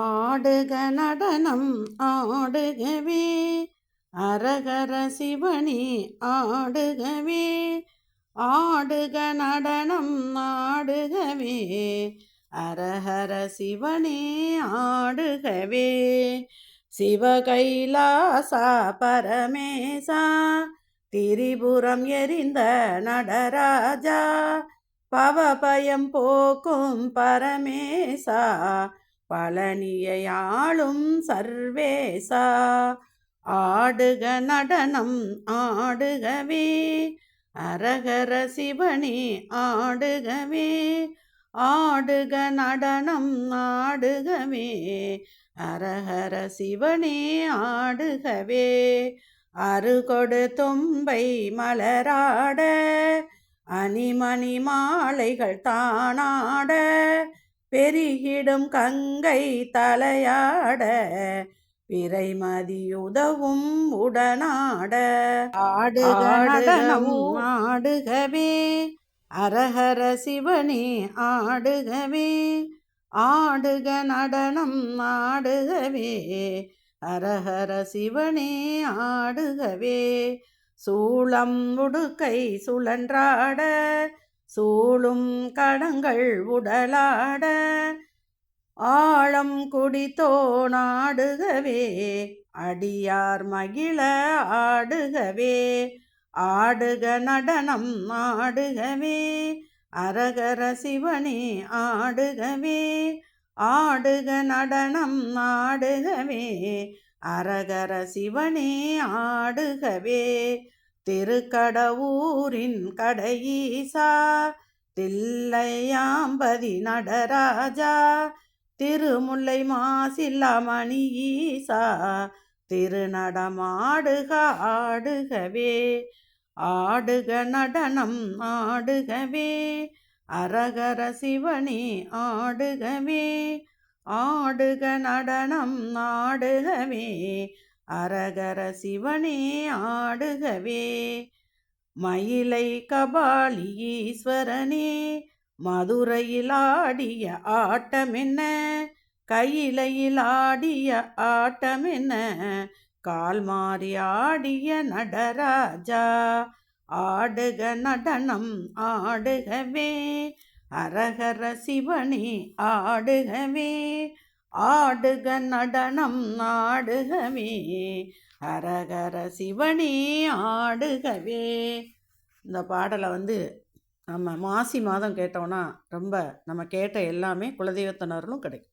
ஆடுக நடனம் ஆடுகவே அரகர சிவனி ஆடுகவே ஆடுக நடனம் ஆடுகவே அரஹர சிவனே ஆடுகவே. சிவகைலாசா பரமேசா திரிபுரம் எரிந்த நடராஜா பவபயம் போக்கும் பரமேசா பழனியாளும் சர்வேசா. ஆடுக நடனம் ஆடுகவே அரகர சிவனே ஆடுகவே ஆடுக நடனம் ஆடுகவே அரஹர சிவனே ஆடுகவே. அருகொடு தும்பை மலராட அணிமணி மாலைகள் தானாட பெருகிடும் கங்கை தலையாட பிறைமதியுதவும் உடனாட. ஆடுக நடனம் ஆடுகவே அரஹர சிவனே ஆடுகவே. ஆடுக நடனம் ஆடுகவே அரஹர சிவனே ஆடுகவே. சூளம் உடுக்கை சுழன்றாட சூழும் கடங்கள் உடலாட ஆழம் குடித்தோ நாடுகவே அடியார் மகிழ ஆடுகவே ஆடுக நடனம் ஆடுகவே அரகர சிவனே ஆடுகவே ஆடுக நடனம் ஆடுகவே அரகர சிவனே ஆடுகவே திருக்கடவூரின் கடையீசா தில்லையாம்பதி நடராஜா திருமுல்லை மாசில்லாமணி ஈசா திருநடமாடுக ஆடுகவே ஆடுக நடனம் ஆடுகவே அரகர சிவனே ஆடுகவே ஆடுக நடனம் ஆடுகவே அரகர சிவனே ஆடுகவே. மயிலை கபாலி ஈஸ்வரனே மதுரையில் ஆடிய ஆட்டமென்ன? கையிலையில் ஆடிய ஆட்டமென்ன? கால் மாறி ஆடிய நடராஜா ஆடுக நடனம் ஆடுகவே. அரகர சிவனே ஆடுகவே. ஆடுக நடனம் ஆடுகவே அரகர சிவனே ஆடுகவே. இந்த பாடலை வந்து நம்ம மாசி மாதம் கேட்டோன்னா ரொம்ப நம்ம கேட்ட எல்லாமே குலதெய்வத்தினர்களும் கிடைக்கும்.